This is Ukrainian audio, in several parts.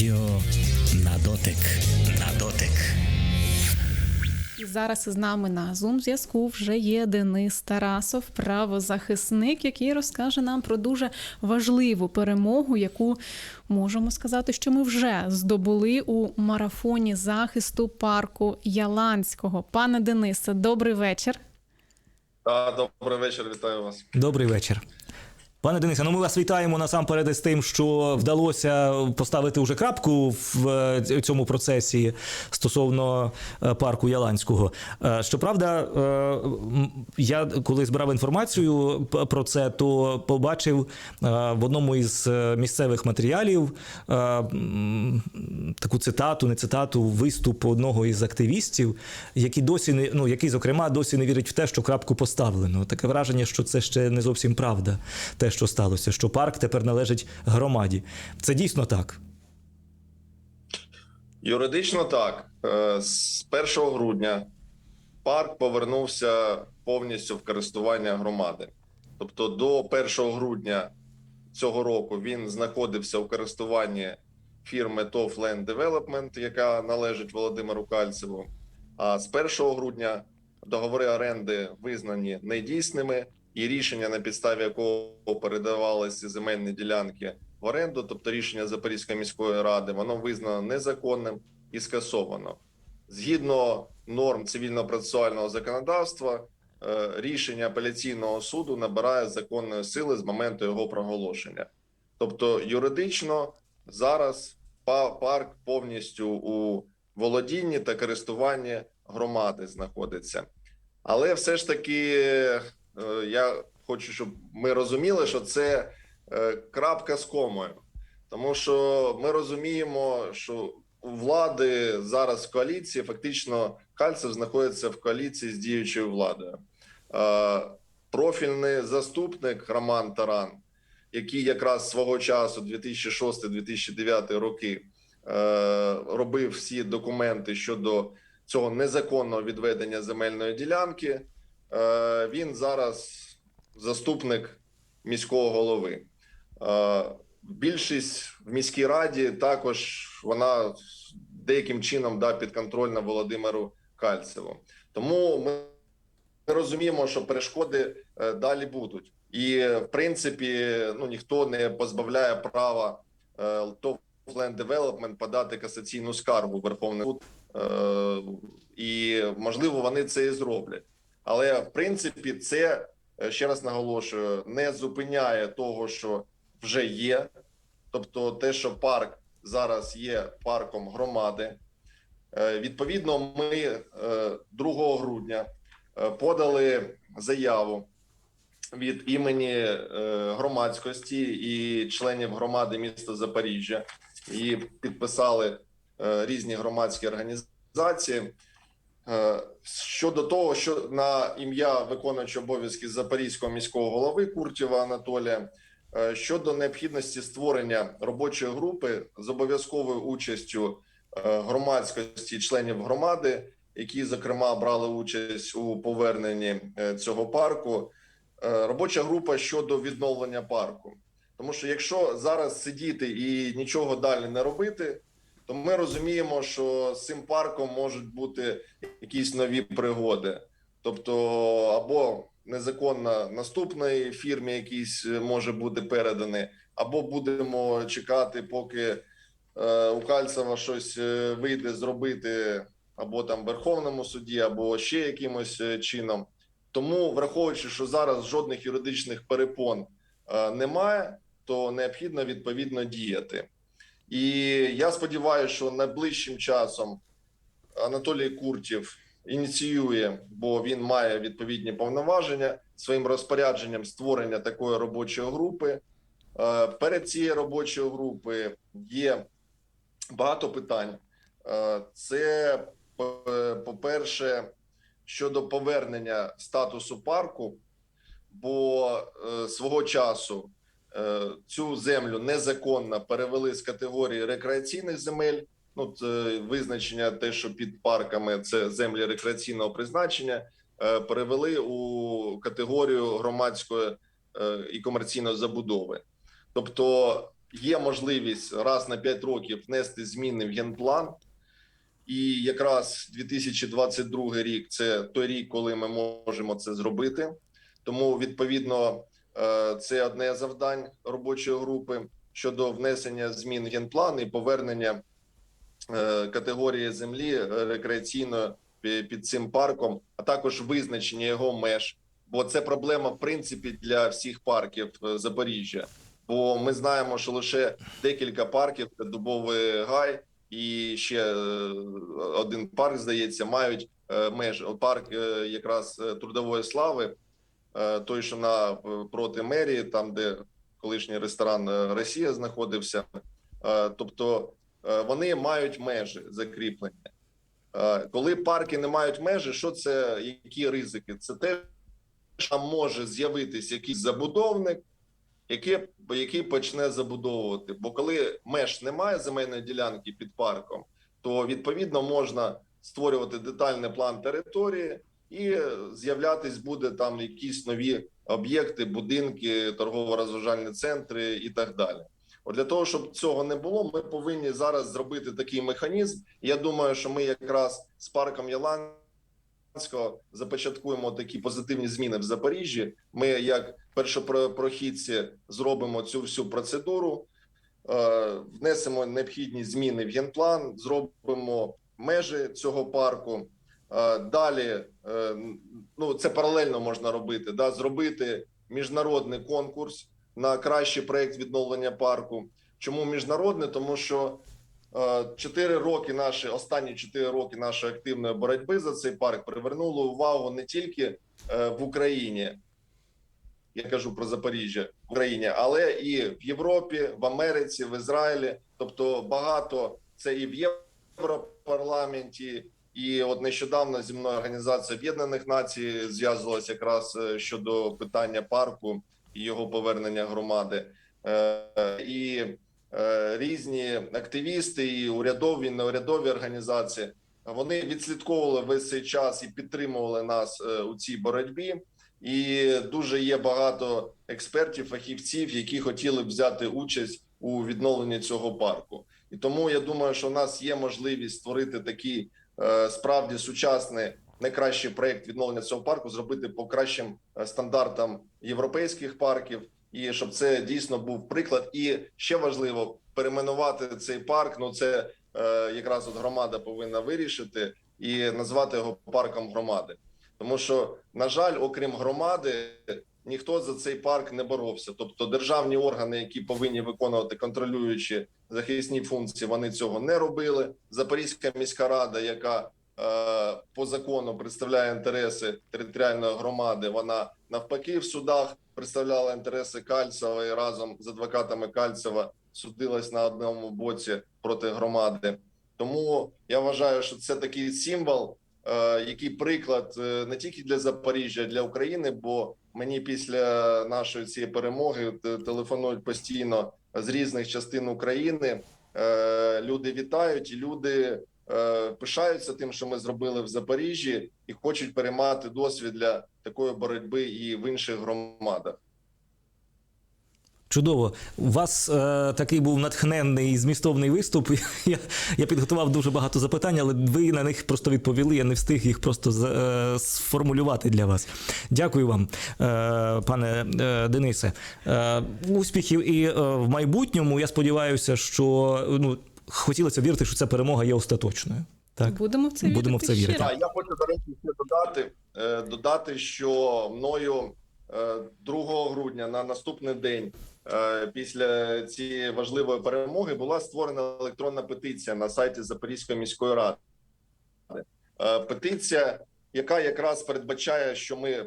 Радіо на дотик. На дотик. І зараз із нами на Zoom зв'язку вже є Денис Тарасов, правозахисник, який розкаже нам про дуже важливу перемогу, яку можемо сказати, що ми вже здобули у марафоні захисту парку Яланського. Пане Денисе, добрий вечір. Добрий вечір, вітаю вас. Добрий вечір. Пане Денисе, ну ми вас вітаємо насамперед із тим, що вдалося поставити вже крапку в е, цьому процесі стосовно е, парку Яланського. Е, Щоправда, я коли збирав інформацію про це, то побачив в одному із місцевих матеріалів таку цитату, не цитату, виступ одного із активістів, які досі не ну, який, зокрема, досі не вірить в те, що крапку поставлено. Таке враження, що це ще не зовсім правда, те, що сталося, що парк тепер належить громаді. Це дійсно так. Юридично так. Е, З 1 грудня парк повернувся повністю в користування громади. Тобто до 1 грудня цього року він знаходився в користуванні фірми TOF Land Development, яка належить Володимиру Кальцеву. А з 1 грудня договори оренди визнані недійсними, і рішення, на підставі якого передавалися земельні ділянки в оренду, тобто рішення Запорізької міської ради, воно визнано незаконним і скасовано. Згідно норм цивільно-процесуального законодавства, е, рішення апеляційного суду набирає законної сили з моменту його проголошення. Тобто, юридично зараз парк повністю у володінні та користуванні громади знаходиться. Але все ж таки, я хочу, щоб ми розуміли, що це е, крапка з комою, тому що ми розуміємо, що у влади зараз в коаліції фактично Кальцев знаходиться в коаліції з діючою владою. Е, Профільний заступник Роман Таран, який якраз свого часу, 2006-2009 роки, е, робив всі документи щодо цього незаконного відведення земельної ділянки. Е, Він зараз заступник міського голови. Е, Більшість в міській раді також вона деяким чином да, підконтрольна Володимиру Кальцеву. Тому ми розуміємо, що перешкоди е, далі будуть, і в принципі, ну ніхто не позбавляє права ТОВ Land Development подати касаційну скаргу в Верховний суд, і можливо вони це і зроблять. Але в принципі, це е, ще раз наголошую, не зупиняє того, що вже є. Тобто, те, що парк зараз є парком громади. Е, Відповідно, ми е, 2 грудня е, подали заяву від імені громадськості і членів громади міста Запоріжжя. І підписали різні громадські організації. Е, Щодо того, що на ім'я виконуючого обов'язки Запорізького міського голови Куртєва Анатолія е, щодо необхідності створення робочої групи з обов'язковою участю е, громадськості членів громади, які зокрема брали участь у поверненні цього парку. Робоча група щодо відновлення парку. Тому що якщо зараз сидіти і нічого далі не робити, то ми розуміємо, що з цим парком можуть бути якісь нові пригоди. Тобто, або незаконно наступної фірмі якийсь е, може бути переданий, або будемо чекати, поки е, у Кальцева щось е, вийде зробити, або там Верховному суді, або ще якимось е, чином. Тому, враховуючи, що зараз жодних юридичних перепон е, немає, то необхідно відповідно діяти. І я сподіваюся, що найближчим часом Анатолій Куртів ініціює, бо він має відповідні повноваження своїм розпорядженням створення такої робочої групи. Е, Перед цією робочою групою є багато питань. Е, Це, по- по-перше, щодо повернення статусу парку, бо е, свого часу е, цю землю незаконно перевели з категорії рекреаційних земель. Ну, це визначення, те, що під парками це землі рекреаційного призначення, е, перевели у категорію громадської е, і комерційної забудови. Тобто є можливість раз на 5 років внести зміни в генплан. І якраз 2022 рік це той рік, коли ми можемо це зробити. Тому відповідно е, це одне завдань робочої групи щодо внесення змін в генплан і повернення е, категорії землі е, рекреаційної під цим парком, а також визначення його меж. Бо це проблема в принципі для всіх парків е, Запоріжжя. Бо ми знаємо, що лише декілька парків це Дубовий Гай і ще е, один парк, здається, мають е. От Парк е, якраз е, трудової слави, е, той, що на е, проти мерії, там де колишній ресторан е, Росія знаходився. Е, Тобто е, вони мають межі закріплені. Е, Коли парки не мають межі, що це які ризики? Це те, що може з'явитись якийсь забудовник, який, який почне забудовувати. Бо коли меж немає земельної ділянки під парком, то відповідно можна створювати детальний план території, і з'являтись буде там якісь нові об'єкти, будинки, торгово-розважальні центри і так далі. От для того, щоб цього не було, ми повинні зараз зробити такий механізм. Я думаю, що ми якраз з парком Яланського започаткуємо такі позитивні зміни в Запоріжжі. Ми, як першопрохідці, зробимо цю всю процедуру, е, внесемо необхідні зміни в генплан, зробимо межі цього парку. Е, Далі е, ну це паралельно можна робити. Да, зробити міжнародний конкурс на кращий проект відновлення парку. Чому міжнародний? Тому що е, чотири роки наші останні чотири роки нашої активної боротьби за цей парк привернули увагу не тільки в Україні. Я кажу про Запоріжжя в Україні, але і в Європі, в Америці, в Ізраїлі. Тобто багато це і в Європарламенті, і от нещодавно зі мною організація Об'єднаних Націй зв'язувалася якраз е, щодо питання парку і його повернення громади. Е, І е, різні активісти, і урядові, і неурядові організації вони відслідковували весь цей час і підтримували нас у цій боротьбі. І дуже є багато експертів, фахівців, які хотіли б взяти участь у відновленні цього парку. І тому я думаю, що в нас є можливість створити такий справді сучасний найкращий проект відновлення цього парку, зробити по кращим е, стандартам європейських парків, і щоб це дійсно був приклад. І ще важливо перейменувати цей парк. Ну це е, якраз от громада повинна вирішити і назвати його парком громади. Тому що, на жаль, окрім громади, ніхто за цей парк не боровся. Тобто, державні органи, які повинні виконувати контролюючі захисні функції, вони цього не робили. Запорізька міська рада, яка е, по закону представляє інтереси територіальної громади, вона навпаки в судах представляла інтереси Кальцева і разом з адвокатами Кальцева судилась на одному боці проти громади. Тому я вважаю, що це такий символ який приклад е, не тільки для Запоріжжя, для України. Бо мені після нашої цієї перемоги телефонують постійно з різних частин України. Е, Люди вітають, і люди е, пишаються тим, що ми зробили в Запоріжжі, і хочуть переймати досвід для такої боротьби і в інших громадах. Чудово. У вас е, такий був натхненний змістовний виступ. Я, я підготував дуже багато запитань, але ви на них просто відповіли. Я не встиг їх просто з- е, сформулювати для вас. Дякую вам, е, пане е, Денисе. Е, успіхів і е, в майбутньому. Я сподіваюся, що ну, хотілося вірити, що ця перемога є остаточною. Так. Будемо в це вірити. Будемо в це вірити. Я хочу до речі ще додати, е, додати, що мною е, 2 грудня на наступний день е, після цієї важливої перемоги була створена електронна петиція на сайті Запорізької міської ради. Е, Петиція, яка якраз передбачає, що ми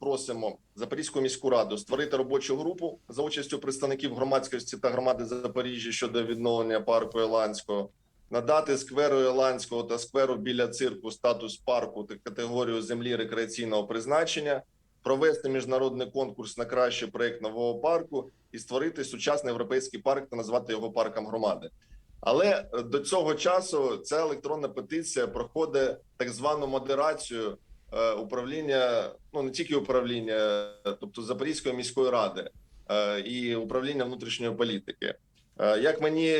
просимо Запорізьку міську раду створити робочу групу за участю представників громадськості та громади Запоріжжя щодо відновлення парку Еланського надати скверу Еланського та скверу біля цирку статус парку та категорію землі рекреаційного призначення, провести міжнародний конкурс на кращий проект нового парку і створити сучасний європейський парк та назвати його парком громади. Але е, до цього часу ця електронна петиція проходить так звану модерацію е, управління, ну не тільки управління, е, тобто Запорізької міської ради. і управління внутрішньої політики. Як мені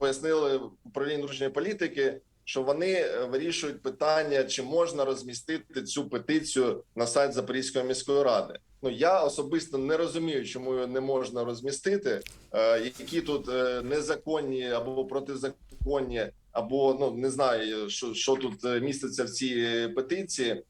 пояснили в управлінні внутрішньої політики, що вони е, вирішують питання, чи можна розмістити цю петицію на сайт Запорізької міської ради. Ну я особисто не розумію, чому її не можна розмістити, е, які тут е, незаконні або протизаконні, або ну не знаю, що, що тут міститься в цій петиції.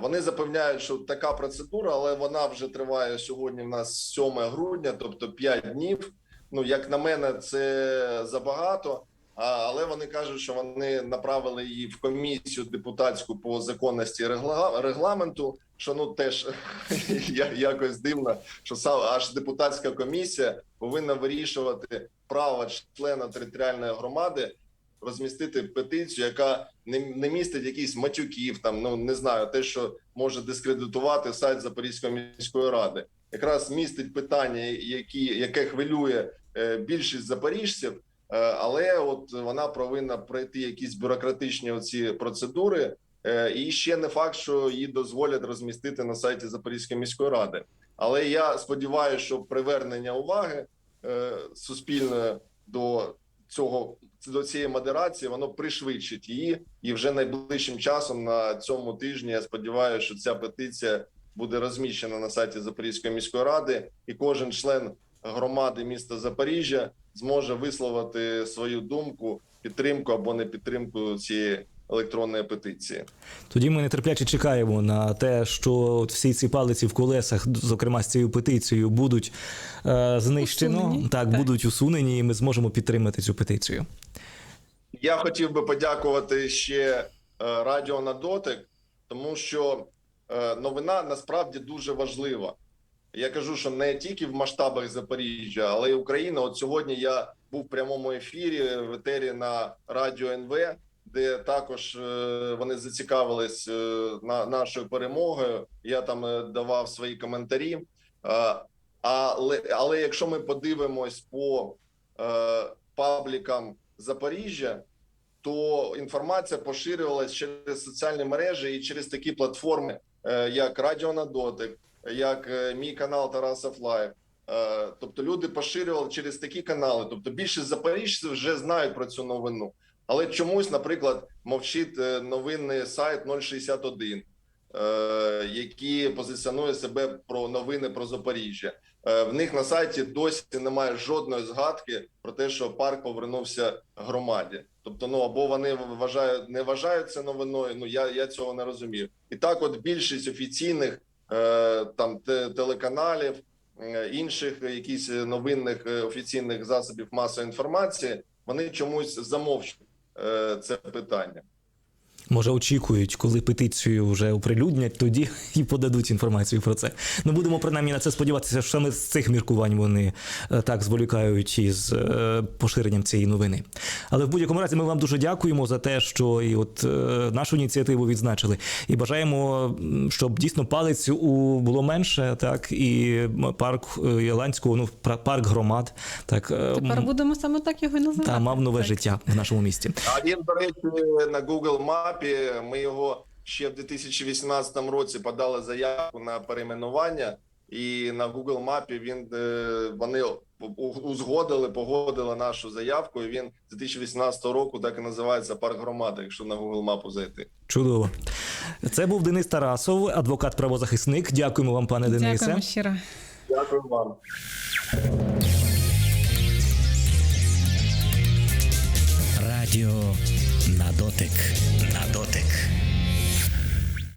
Вони запевняють, що така процедура, але вона вже триває сьогодні. В нас 7 грудня, тобто 5 днів. Ну як на мене, це забагато. Але вони кажуть, що вони направили її в комісію депутатську по законності регламенту. Що ну теж якось дивно, що сам аж депутатська комісія повинна вирішувати право члена територіальної громади розмістити петицію, яка не, не містить якісь матюків, там ну не знаю, те, що може дискредитувати сайт Запорізької міської ради, якраз містить питання, які яке хвилює е, більшість запоріжців. Е, Але от вона повинна пройти якісь бюрократичні оці процедури, Е, і ще не факт, що її дозволять розмістити на сайті Запорізької міської ради. Але я сподіваюся, що привернення уваги е, суспільної до цього до цієї модерації воно пришвидшить її, і вже найближчим часом на цьому тижні я сподіваюся, що ця петиція буде розміщена на сайті Запорізької міської ради, і кожен член громади міста Запоріжжя зможе висловити свою думку, підтримку або не підтримку цієї електронної петиції. Тоді ми нетерпляче чекаємо на те, що от всі ці палиці в колесах, зокрема з цією петицією, будуть е, знищено, Усунені. так, Так. будуть усунені, і ми зможемо підтримати цю петицію. Я хотів би подякувати ще е, радіо на дотик, тому що е, новина насправді дуже важлива. Я кажу, що не тільки в масштабах Запоріжжя, але й України. От сьогодні я був в прямому ефірі в етері на радіо НВ, де також е, вони зацікавились е, на нашою перемогою. Я там е, давав свої коментарі. Але, але якщо ми подивимось по паблікам Запоріжжя, то інформація поширювалась через соціальні мережі і через такі платформи, як Радіо на дотик, як е, мій канал Тарасов Лайв. Е, Тобто люди поширювали через такі канали. Тобто більшість запоріжців вже знають про цю новину. Але чомусь, наприклад, мовчить е, новинний сайт 061, е, який позиціонує себе про новини про Запоріжжя. В них на сайті досі немає жодної згадки про те, що парк повернувся громаді. Тобто, ну або вони вважають, не вважають це новиною. Ну я, я цього не розумію. І так, от більшість офіційних там те, телеканалів, е, інших якісь новинних е, офіційних засобів масової інформації, вони чомусь замовчують е, це питання. Може, очікують, коли петицію вже оприлюднять, тоді і подадуть інформацію про це. Ну будемо принаймні на це сподіватися, що саме з цих міркувань вони е, так зволікають із е, поширенням цієї новини. Але в будь-якому разі ми вам дуже дякуємо за те, що і от е, нашу ініціативу відзначили, і бажаємо, щоб дійсно палець у було менше, так і парк Яланського, ну парк громад, так Тепер м, будемо саме так його і називати. та мав нове Так. життя в нашому місті. А він, до речі, на Google мапі. Ми його ще в 2018 році подали заявку на перейменування, і на Google мапі він е, вони узгодили, погодили нашу заявку. І він з 2018 року так і називається парк громади, якщо на Google мапу зайти. Чудово. Це був Денис Тарасов, адвокат-правозахисник. Дякуємо вам, пане Денисе. Дякуємо щиро. Дякую вам. Радіо Na dotyk. Na dotyk.